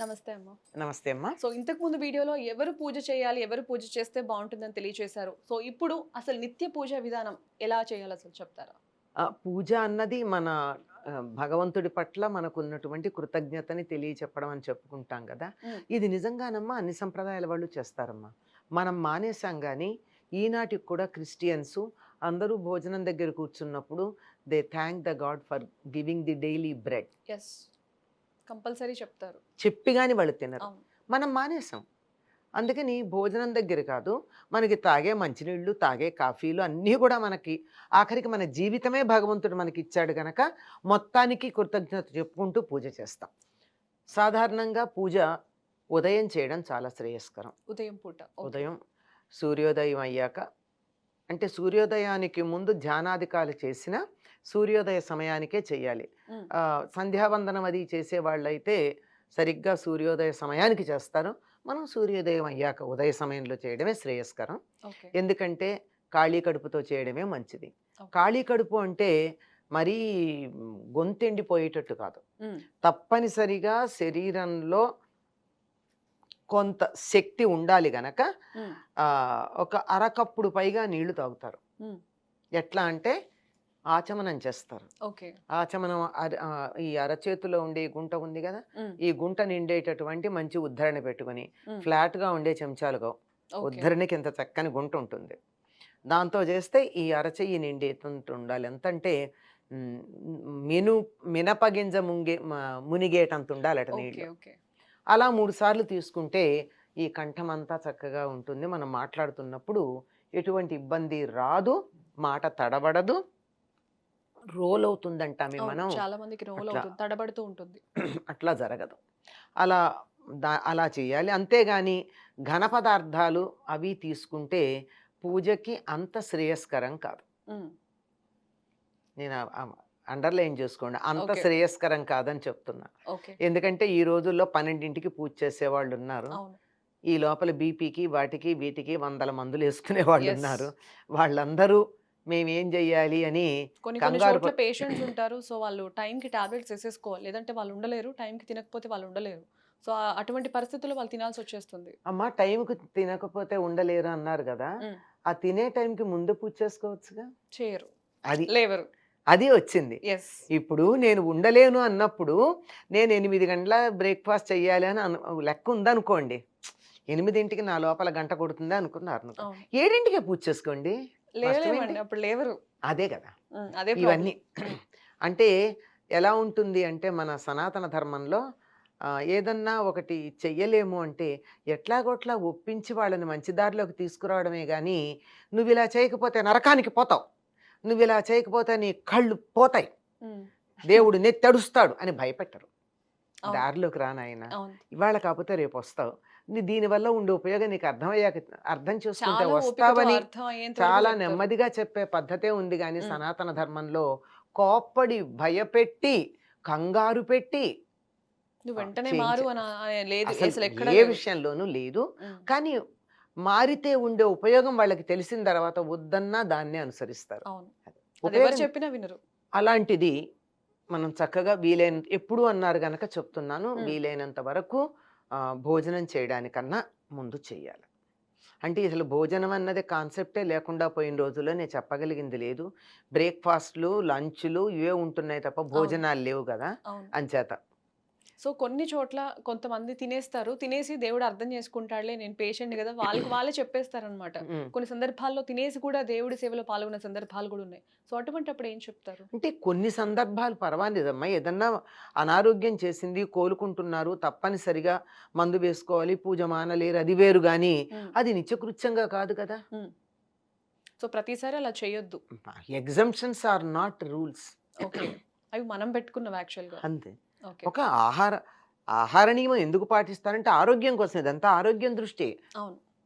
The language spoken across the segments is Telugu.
నమస్తే అమ్మ. నమస్తే అమ్మా. సో ఇంతకు ముందు వీడియోలో ఎవరు పూజ చేయాలి ఎవరు పూజ చేస్తే బాగుంటుందని తెలియజేశారు సో ఇప్పుడు అసలు నిత్య పూజ విధానం ఎలా చేయాలి అసలు చెప్తారా? పూజ అన్నది మన భగవంతుడి పట్ల మనకు ఉన్నటువంటి కృతజ్ఞతని తెలియచెప్పడం అని చెప్పుకుంటాం కదా. ఇది నిజంగానమ్మా అన్ని సంప్రదాయాల వాళ్ళు చేస్తారమ్మా. మనం మానేసాం కానీ ఈనాటికి కూడా క్రిస్టియన్స్ అందరూ భోజనం దగ్గర కూర్చున్నప్పుడు they thank the god for giving the daily bread. Compulsory చెప్తారు. చెప్పి కానీ వాళ్ళు తినరు. మనం మానేసాం. అందుకని భోజనం దగ్గర కాదు మనకి తాగే మంచినీళ్ళు తాగే కాఫీలు అన్నీ కూడా మనకి ఆఖరికి మన జీవితమే భగవంతుడు మనకి ఇచ్చాడు గనక మొత్తానికి కృతజ్ఞత చెప్పుకుంటూ పూజ చేస్తాం. సాధారణంగా పూజ ఉదయం చేయడం చాలా శ్రేయస్కరం. ఉదయం పూట. ఉదయం సూర్యోదయం అయ్యాక అంటే సూర్యోదయానికి ముందు ధ్యానాధికాలు చేసిన సూర్యోదయ సమయానికే చేయాలి. సంధ్యావందనం అది చేసే వాళ్ళైతే సరిగ్గా సూర్యోదయ సమయానికి చేస్తారు. మనం సూర్యోదయం అయ్యాక ఉదయ సమయంలో చేయడమే శ్రేయస్కరం. ఎందుకంటే ఖాళీ కడుపుతో చేయడమే మంచిది. ఖాళీ కడుపు అంటే మరీ గొంతెండిపోయేటట్టు కాదు. తప్పనిసరిగా శరీరంలో కొంత శక్తి ఉండాలి గనక ఒక అరకప్పుడు పైగా నీళ్ళు తాగుతారు. ఎట్లా అంటే ఆచమనం చేస్తారు. ఓకే. ఆచమనం ఈ అరచేతిలో ఉండే గుంట ఉంది కదా. ఈ గుంట నిండేటటువంటి మంచి ఉద్ధరణ పెట్టుకొని. ఫ్లాట్గా ఉండే చెంచాలుగా ఉద్ధరణకి ఇంత చక్కని గుంట ఉంటుంది. దాంతో చేస్తే ఈ అరచెయ్యి నిండేటంత ఉండాలి. ఎంతంటే మిను మినపగింజ ముంగే మునిగేటంత ఉండాలట ఓకే నీళ్ళు. ఓకే. అలా మూడు సార్లు తీసుకుంటే ఈ కంఠం అంతా చక్కగా ఉంటుంది. మనం మాట్లాడుతున్నప్పుడు ఎటువంటి ఇబ్బంది రాదు మాట తడబడదు. రోల్ అవుతుందంటామే మనం. చాలా మందికి రోల్. అవుతుంది తడబడుతూ ఉంటుంది. అట్లా జరగదు. అలా దా అలా చేయాలి. అంతేగాని ఘన పదార్థాలు అవి తీసుకుంటే పూజకి అంత శ్రేయస్కరం కాదు. నేను అండర్లైన్ చేసుకోండి. అంత. శ్రేయస్కరం కాదని చెప్తున్నా. ఎందుకంటే ఈ రోజుల్లో పన్నెండింటికి పూజ చేసేవాళ్ళు ఉన్నారు అవును. ఈ లోపల బీపీకి వాటికి వీటికి వందల మందులు వేసుకునే వాళ్ళు. ఉన్నారు వాళ్ళందరూ మేమేం చెయ్యాలి అని కంగారు పేషెంట్స్ ఉంటారు. సో వాళ్ళు టైంకి టాబ్లెట్స్ వేసేసుకోవాలి. లేదంటే వాళ్ళు ఉండలేరు. టైంకి తినకపోతే వాళ్ళు ఉండలేరు. సో అటువంటి పరిస్థితుల్లో వాళ్ళు తినాల్సి వచ్చేస్తుంది. అమ్మ టైంకి తినకపోతే ఉండలేరు అన్నారు కదా. ఆ తినే టైంకి ముందు పూజ చేసుకోవచ్చుగా? చేయరు. అది లేవరు. అది వచ్చింది. ఎస్ ఇప్పుడు నేను ఉండలేను అన్నప్పుడు నేను ఎనిమిది గంటల బ్రేక్ఫాస్ట్ చెయ్యాలి అని అను లెక్క ఉందనుకోండి. ఎనిమిదింటికి నా లోపల గంట కొడుతుంది అనుకున్నారు ఏడింటికే పూజ చేసుకోండి? అప్పుడు లేవరు. అదే కదా. అదే ఇవన్నీ. అంటే ఎలా ఉంటుంది అంటే మన సనాతన ధర్మంలో ఏదన్నా ఒకటి చెయ్యలేము అంటే ఎట్లాగొట్లా ఒప్పించి వాళ్ళని మంచి దారిలోకి తీసుకురావడమే కానీ నువ్వు ఇలా చేయకపోతే నరకానికి పోతావు. నువ్వు ఇలా చేయకపోతే నీ కళ్ళు పోతాయి. దేవుడు నెత్తడుస్తాడు అని భయపెట్టరు. దారిలోకి రానాయన ఇవాళ కాకపోతే రేపు వస్తావు. నీ దీనివల్ల ఉండే ఉపయోగం నీకు అర్థమయ్యాక అర్థం చేసుకుంటే వస్తావని చాలా. నెమ్మదిగా చెప్పే పద్ధతే ఉంది కానీ. సనాతన ధర్మంలో కోప్పడి భయపెట్టి కంగారు పెట్టి వెంటనే మారు లేదు ఏ. విషయంలోనూ లేదు. కానీ మారితే ఉండే ఉపయోగం వాళ్ళకి తెలిసిన తర్వాత వద్దన్నా దాన్నే అనుసరిస్తారు. అవును. అది ఎవరు ఉపయోగం చెప్పినా వినరు. అలాంటిది మనం చక్కగా వీలైన ఎప్పుడు అన్నారు గనక చెప్తున్నాను. వీలైనంత వరకు భోజనం చేయడానికన్నా ముందు చేయాలి అంటే అసలు భోజనం అన్నది కాన్సెప్టే లేకుండా పోయిన రోజుల్లో నేను చెప్పగలిగింది లేదు. బ్రేక్ఫాస్ట్లు లంచ్లు ఇవే ఉంటున్నాయి తప్ప భోజనాలు లేవు కదా. అంచేత సో కొన్ని చోట్ల కొంతమంది తినేస్తారు. తినేసి దేవుడు అర్థం చేసుకుంటాడులే నేను పేషెంట్ కదా. వాళ్ళకి వాళ్ళే చెప్పేస్తారనమాట. కొన్ని సందర్భాల్లో తినేసి కూడా దేవుడి సేవలో పాల్గొన్న సందర్భాలు కూడా ఉన్నాయి. సో అటువంటి అప్పుడు ఏం చెప్తారు? అంటే కొన్ని సందర్భాలు పర్వాలేదమ్మా ఏదన్నా అనారోగ్యం చేసింది కోలుకుంటున్నారు తప్పనిసరిగా మందు వేసుకోవాలి పూజ మానలేరు అది వేరు కానీ అది నిత్యకృత్యంగా కాదు కదా? సో ప్రతిసారి అలా చేయొద్దు. Exemptions are not rules okay. అవి మనం పెట్టుకున్నాం యాక్చువల్గా. అంతే. ఒక ఆహార ఆహార నియమం ఎందుకు పాటిస్తారంటే ఆరోగ్యం కోసం ఇదంతా ఆరోగ్యం దృష్టి.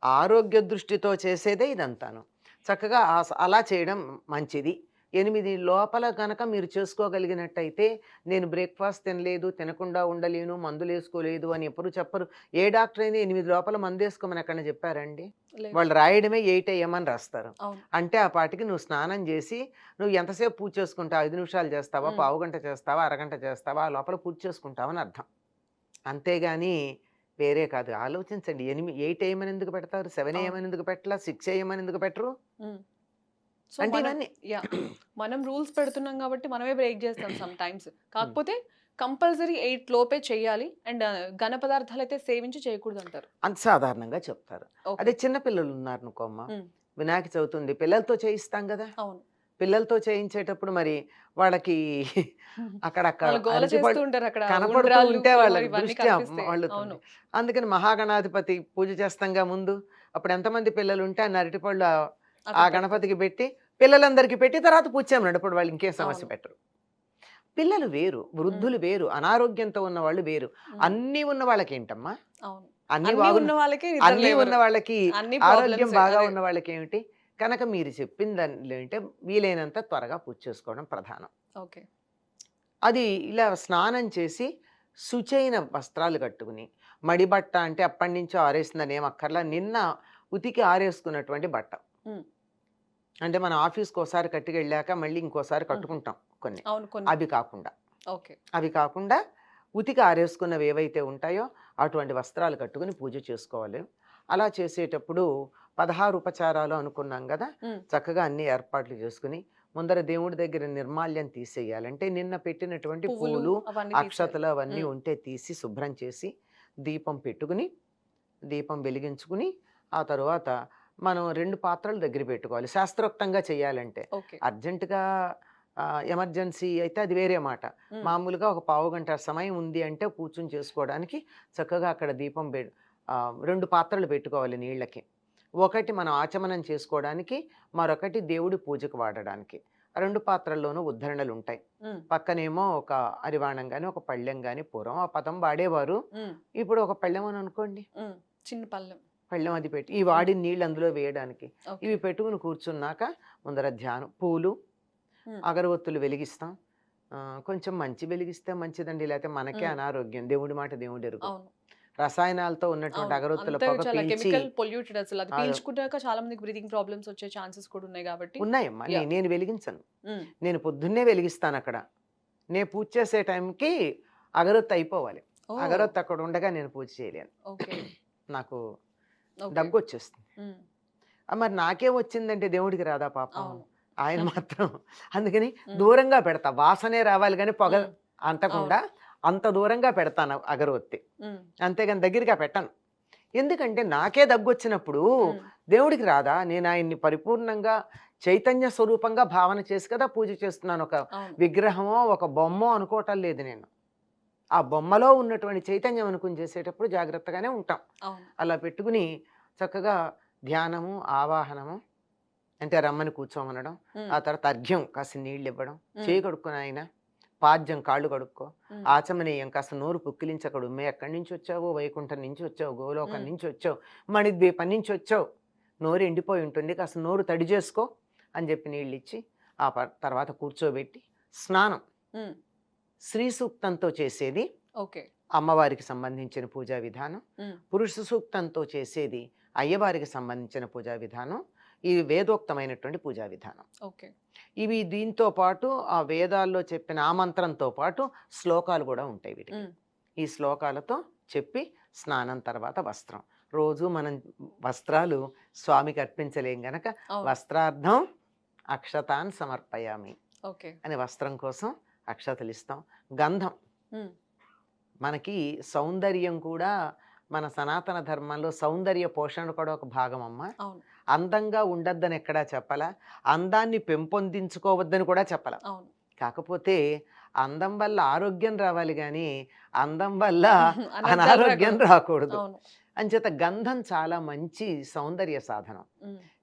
ఆరోగ్య దృష్టితో చేసేదే ఇదంతాను. చక్కగా అలా చేయడం మంచిది. ఎనిమిది లోపల కనుక మీరు చేసుకోగలిగినట్టయితే నేను బ్రేక్ఫాస్ట్ తినలేదు తినకుండా ఉండలేను మందులు వేసుకోలేదు అని ఎప్పుడు చెప్పరు. ఏ డాక్టర్ అయినా ఎనిమిది లోపల మందు వేసుకోమని ఎక్కడ చెప్పారండి. వాళ్ళు రాయడమే ఎయిట్ ఏఎం రాస్తారు. అంటే ఆ పాటికి నువ్వు స్నానం చేసి నువ్వు ఎంతసేపు పూజ చేసుకుంటావు ఐదు నిమిషాలు చేస్తావా. పావు గంట చేస్తావా? అరగంట చేస్తావా? ఆ లోపల పూజ చేసుకుంటావా అని అర్థం. అంతేగాని వేరే కాదు. ఆలోచించండి. ఎనిమిది ఎయిట్ వేయమని ఎందుకు పెడతారు? సెవెన్. వేయమని ఎందుకు పెట్టలా? సిక్స్ వేయమని ఎందుకు పెట్టరు? అంటే మనం ఇవన్నీ యా మనం రూల్స్ పెడుతున్నాం కాబట్టి మనమే బ్రేక్ చేస్తాం సమ్ టైమ్స్ కాకపోతే కంపల్సరీ ఎయిట్ లోపే చేయాలి అండ్ ఘన పదార్థాలు అయితే సేవించి చేయకూడదు అంటారు అంత సాధారణంగా చెప్తారు. అదే చిన్న పిల్లలు ఉన్నారు అనుకోమ్మ ఉమ్. వినాయక చవితి ఉంది. పిల్లలతో చేయిస్తాం కదా. అవును. పిల్లలతో చేయించేటప్పుడు మరి వాళ్ళకి అక్కడక్కడ కనపడుతూ ఉంటే వాళ్ళ దృష్టి అందుకని మహాగణాధిపతి పూజ చేస్తాంగా ముందు. అప్పుడు ఎంతమంది పిల్లలు ఉంటే ఆ అరటిపళ్ళు ఆ-. గణపతికి పెట్టి పిల్లలందరికీ పెట్టి తర్వాత పూజ చేయమన్నాడు ఇప్పుడు వాళ్ళు ఇంకేం సమస్య. పెట్టరు. పిల్లలు వేరు వృద్ధులు వేరు అనారోగ్యంతో ఉన్న వాళ్ళు వేరు. అన్నీ ఉన్న వాళ్ళకి ఏంటమ్మా అన్ని ఉన్న వాళ్ళకి అన్ని. ఉన్న వాళ్ళకి ఆరోగ్యం బాగా. ఉన్న వాళ్ళకి ఏమిటి కనుక మీరు చెప్పిన దానిలో ఏంటంటే వీలైనంత త్వరగా పూజ చేసుకోవడం ప్రధానం. ఓకే. అది ఇలా స్నానం చేసి శుచైన వస్త్రాలు కట్టుకుని మడి బట్ట అంటే అప్పటి నుంచి ఆరేసిందని ఏం అక్కర్లా నిన్న ఉతికి ఆరేసుకున్నటువంటి బట్ట. అంటే మన ఆఫీస్కి ఒకసారి కట్టుకు వెళ్ళాక మళ్ళీ ఇంకోసారి కట్టుకుంటాం కొన్ని. అవి కాకుండా. ఓకే. అవి కాకుండా ఉతికి ఆరేసుకున్నవి ఏవైతే ఉంటాయో అటువంటి వస్త్రాలు కట్టుకుని పూజ చేసుకోవాలి. అలా చేసేటప్పుడు పదహారు ఉపచారాలు అనుకున్నాం కదా. చక్కగా అన్ని ఏర్పాట్లు చేసుకుని ముందర దేవుడి దగ్గర నిర్మాల్యం తీసేయాలి అంటే నిన్న పెట్టినటువంటి పూలు. అక్షతలు అవన్నీ. ఉంటే తీసి శుభ్రం చేసి దీపం పెట్టుకుని దీపం వెలిగించుకుని ఆ తరువాత మనం రెండు పాత్రలు దగ్గర పెట్టుకోవాలి. శాస్త్రోక్తంగా చేయాలంటే అర్జెంటుగా ఎమర్జెన్సీ అయితే అది వేరే మాట. మామూలుగా ఒక పావు గంట సమయం ఉంది అంటే కూర్చుని చేసుకోవడానికి చక్కగా అక్కడ దీపం రెండు పాత్రలు పెట్టుకోవాలి నీళ్ళకి. ఒకటి మనం ఆచమనం చేసుకోవడానికి మరొకటి దేవుడి పూజకు వాడడానికి. రెండు పాత్రల్లోనూ ఉద్ధరణలు ఉంటాయి. పక్కనేమో ఒక అరివాణం కానీ ఒక పళ్ళెం కానీ పూర్వం ఆ పదం వాడేవారు. ఇప్పుడు ఒక పళ్ళెం అని అనుకోండి. చిన్న పళ్ళెం. పళ్ళెం అది పెట్టి ఈ వాడిన నీళ్ళు అందులో వేయడానికి. ఇవి పెట్టుకుని కూర్చున్నాక ముందర ధ్యానం. పూలు. అగరవత్తులు వెలిగిస్తాం. కొంచెం మంచి వెలిగిస్తే మంచిదండి లేకపోతే మనకే. అనారోగ్యం. దేవుడి మాట దేవుడి ఎరుగు రసాయనాలతో ఉన్నటువంటి పొల్యూటెడ్ అసలు. అది చాలా మందికి బ్రీతింగ్ ప్రాబ్లమ్స్ వచ్చే ఛాన్సెస్ కూడా ఉన్నాయి కాబట్టి ఉన్నాయమ్మా. నేను వెలిగించను. నేను పొద్దున్నే వెలిగిస్తాను అక్కడ. నేను పూజ చేసే టైంకి అగరొత్తు అయిపోవాలి. అగరొత్తు అక్కడ ఉండగా నేను పూజ చేయలేను. ఓకే. నాకు. దగ్గు వచ్చేస్తుంది మరి నాకే వచ్చిందంటే దేవుడికి రాదా పాపం? ఆయన మాత్రం. అందుకని. దూరంగా పెడతా. వాసనే రావాలి కానీ పొగ. అంతకుండా అంత దూరంగా పెడతాను అగరవత్తి. అంతేగాని దగ్గరగా పెట్టను. ఎందుకంటే నాకే దగ్గొచ్చినప్పుడు. దేవుడికి రాదా? నేను ఆయన్ని పరిపూర్ణంగా చైతన్య స్వరూపంగా భావన చేసి కదా పూజ చేస్తున్నాను. ఒక విగ్రహమో ఒక బొమ్మో అనుకోవటం లేదు నేను. ఆ బొమ్మలో ఉన్నటువంటి చైతన్యం అనుకుని చేసేటప్పుడు జాగ్రత్తగానే ఉంటాం అలా పెట్టుకుని చక్కగా ధ్యానము ఆవాహనము అంటే రమ్మని కూర్చోమనడం. ఆ తర్వాత అర్ఘ్యం కాస్త నీళ్ళు ఇవ్వడం. చేయి కడుక్కుని ఆయన పాద్యం కాళ్ళు కడుక్కో. ఆచమనీయం కాస్త నోరు పుక్కిలించకడు మే ఎక్కడి నుంచి వచ్చావు వైకుంఠం నుంచి వచ్చావు గోలోకం. నుంచి వచ్చావు మణిద్వీపం నుంచి వచ్చావు నోరు ఎండిపోయి ఉంటుంది కాస్త నోరు తడి చేసుకో అని చెప్పి నీళ్ళు ఇచ్చి ఆ ప- తర్వాత కూర్చోబెట్టి స్నానం. శ్రీ సూక్తంతో చేసేది ఓకే. అమ్మవారికి సంబంధించిన పూజా విధానం. పురుష సూక్తంతో చేసేది అయ్యవారికి సంబంధించిన పూజా విధానం ఇది వేదోక్తమైనటువంటి పూజా విధానం. ఓకే. ఇవి దీంతో పాటు ఆ వేదాల్లో చెప్పిన ఆ మంత్రంతో పాటు శ్లోకాలు కూడా ఉంటాయి వీటికి. ఈ శ్లోకాలతో చెప్పి స్నానం తర్వాత వస్త్రం. రోజు మనం వస్త్రాలు స్వామికి అర్పించలేం గనక వస్త్రార్థం అక్షతాన్ సమర్పయామి ఓకే. అని వస్త్రం కోసం అక్షతలు ఇస్తాం గంధం. మనకి సౌందర్యం కూడా మన సనాతన ధర్మంలో సౌందర్య పోషణ కూడా ఒక భాగం అమ్మ అందంగా ఉండొద్దని ఎక్కడా చెప్పలా? అందాన్ని పెంపొందించుకోవద్దని కూడా చెప్పలా? కాకపోతే అందం వల్ల ఆరోగ్యం రావాలి కానీ అందం వల్ల అనారోగ్యం రాకూడదు. అంచేత గంధం చాలా మంచి సౌందర్య సాధనం.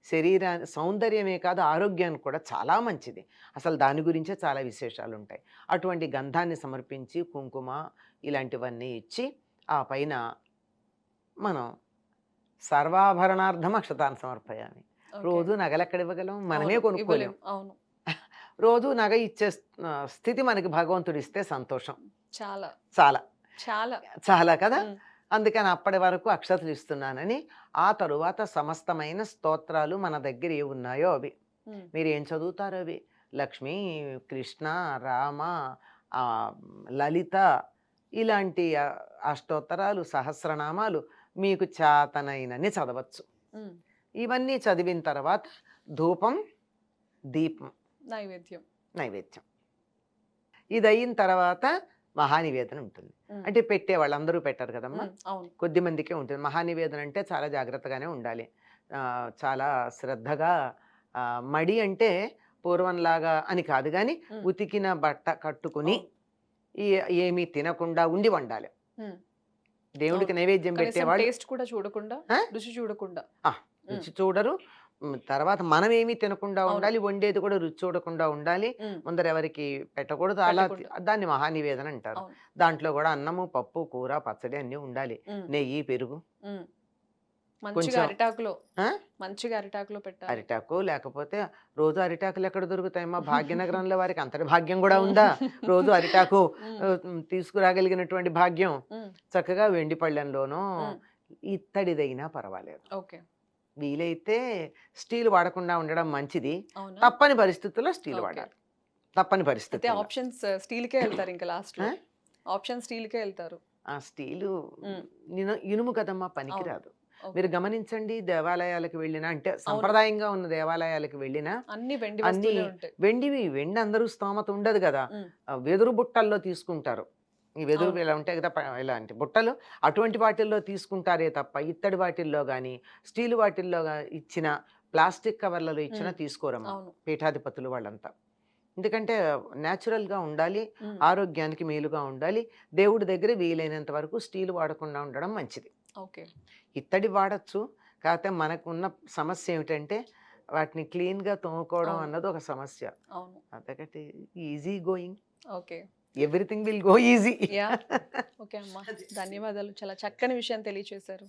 శరీరా సౌందర్యమే కాదు ఆరోగ్యానికి కూడా చాలా మంచిది. అసలు దాని గురించే చాలా విశేషాలు ఉంటాయి అటువంటి గంధాన్ని సమర్పించి కుంకుమ ఇలాంటివన్నీ ఇచ్చి ఆ పైన మనం సర్వాభరణార్థం అక్షతాన్ని సమర్పయామి ఓకే. రోజు నగలు ఎక్కడ ఇవ్వగలం మనమే కొనుక్కోలేం. అవును. రోజు నగ ఇచ్చే స్థితి మనకి భగవంతుడు ఇస్తే సంతోషం. చాలా. చాలా. చాలా. చాలా కదా. అందుకని అప్పటి వరకు అక్షతలు ఇస్తున్నానని ఆ తరువాత సమస్తమైన స్తోత్రాలు మన దగ్గర ఏ ఉన్నాయో అవి. మీరు ఏం చదువుతారు అవి? లక్ష్మి కృష్ణ రామ లలిత ఇలాంటి అష్టోత్తరాలు సహస్రనామాలు మీకు చేతనైనన్ని చదవచ్చు. ఇవన్నీ చదివిన తర్వాత ధూపం దీపం. నైవేద్యం. నైవేద్యం. ఇది అయిన తర్వాత మహానివేదన ఉంటుంది. అంటే పెట్టే వాళ్ళందరూ పెట్టరు కదమ్మా. కొద్ది మందికే ఉంటుంది. మహానివేదన అంటే చాలా జాగ్రత్తగానే ఉండాలి. చాలా శ్రద్ధగా మడి అంటే పూర్వంలాగా అని కాదు కానీ ఉతికిన బట్ట కట్టుకుని ఏమీ తినకుండా ఉండి వండాలి. దేవుడికి. నైవేద్యం పెట్టేవాళ్ళు టేస్ట్ కూడా చూడకుండా? రుచి చూడకుండా. రుచి చూడరు. తర్వాత మనం ఏమీ తినకుండా. ఉండాలి వండేది కూడా రుచి చూడకుండా ఉండాలి ముందర ఎవరికి పెట్టకూడదు. అలా. దాన్ని మహానివేదన అంటారు. దాంట్లో కూడా అన్నము పప్పు కూర పచ్చడి అన్నీ ఉండాలి. నెయ్యి పెరుగు. మంచిగా అరిటాకులో? మంచిగా అరిటాకులో పెట్టాలి. అరిటాకు లేకపోతే రోజు అరిటాకులు ఎక్కడ దొరుకుతాయమ్మా? భాగ్యనగరంలో వారికి అంతటి భాగ్యం కూడా ఉందా? రోజు అరిటాకు తీసుకురాగలిగినటువంటి భాగ్యం. చక్కగా వెండి పళ్ళెంలోనో. ఇత్తడిదైనా పర్వాలేదు. ఓకే. వీలైతే స్టీల్ వాడకుండా ఉండడం మంచిది. తప్పని పరిస్థితుల్లో స్టీల్. వాడాలి. తప్పని పరిస్థితి ఆప్షన్స్ స్టీల్ కే వెళ్తారు ఇంకా లాస్ట్? ఆప్షన్ స్టీల్ కే వెళ్తారు. ఆ స్టీలు ఇనుము కదమ్మా పనికిరాదు. మీరు గమనించండి దేవాలయాలకు వెళ్ళినా అంటే సంప్రదాయంగా ఉన్న దేవాలయాలకు వెళ్ళినా అన్ని వెండి వెండివి వెండి అందరూ స్తోమత ఉండదు కదా. వెదురు బుట్టల్లో తీసుకుంటారు. ఈ వెదురు. ఇలా ఉంటాయి కదా ఇలాంటి బుట్టలు అటువంటి వాటిల్లో తీసుకుంటారే తప్ప ఇత్తడి వాటిల్లో కానీ స్టీల్ వాటిల్లో ఇచ్చిన ప్లాస్టిక్ కవర్లలో ఇచ్చిన. తీసుకోరమ్మా పీఠాధిపతులు వాళ్ళంతా. ఎందుకంటే న్యాచురల్గా ఉండాలి ఆరోగ్యానికి మేలుగా ఉండాలి దేవుడి దగ్గర వీలైనంత వరకు స్టీల్ వాడకుండా ఉండడం మంచిది. ఓకే. ఇత్తడి వాడచ్చు కాకపోతే మనకున్న సమస్య ఏమిటంటే వాటిని క్లీన్గా తోముకోవడం. అన్నది ఒక సమస్య. అవును. అంతకంటే easy going. Okay. Everything will go easy. Yeah okay అమ్మా. ధన్యవాదాలు. చాలా చక్కని విషయం తెలియచేశారు.